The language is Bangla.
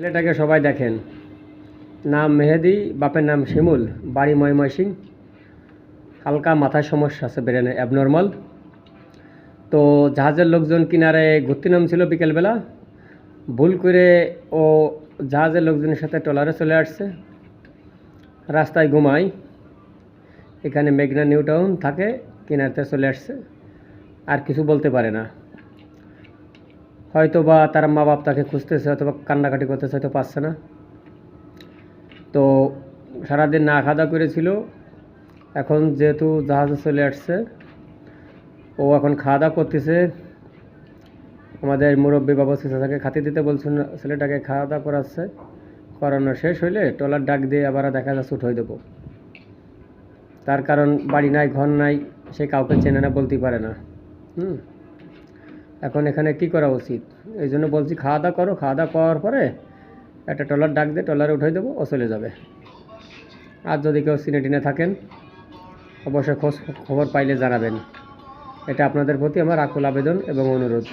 ছেলেটাকে সবাই দেখেন। নাম মেহেদি, বাপের নাম শিমুল, বাড়ি ময়মনসিং হালকা মাথায় সমস্যা আছে ব্রেনে অ্যাবনর্মাল তো জাহাজের লোকজন কিনারে ঘুরতে নামছিল বিকেলবেলা। ভুল করে ও জাহাজের লোকজনের সাথে ট্রলারে চলে আসছে। রাস্তায় ঘুমায়। এখানে মেঘনা নিউ টাউন থাকে, কিনারতে চলে আসছে। আর কিছু বলতে পারে না। হয়তো বা তার মা বাপ তাকে খুঁজতেছে অথবা কান্নাকাটি করতেছে, হয়তো পাচ্ছে না। তো সারাদিন না খাওয়া করেছিল। এখন যেহেতু জাহাজে চলে আসছে, ও এখন খাওয়া দাওয়া করতেছে। আমাদের মুরব্বী বাবা চাচাকে খাতি দিতে বলছেন ছেলেটাকে খাওয়া দাওয়া করাচ্ছে। করানো শেষ হইলে টলার ডাক দিয়ে আবার দেখা যাচ্ছে উঠে দেবো। তার কারণ বাড়ি নাই, ঘর নাই, সে কাউকে চেনে না, বলতেই পারে না। হুম? এখন এখানে কি করা উচিত? এই জন্য বলছি খাওয়া দাওয়া করো, খাওয়া দাওয়া করার পরে একটা ট্রলার ডাক দিয়ে ট্রলারে উঠে দেবো ও চলে যাবে। আর যদি কেউ সিনে টিনে থাকেন, অবশ্যই খোঁজ খবর পাইলে জানাবেন। এটা আপনাদের প্রতি আমার আকুল আবেদন এবং অনুরোধ।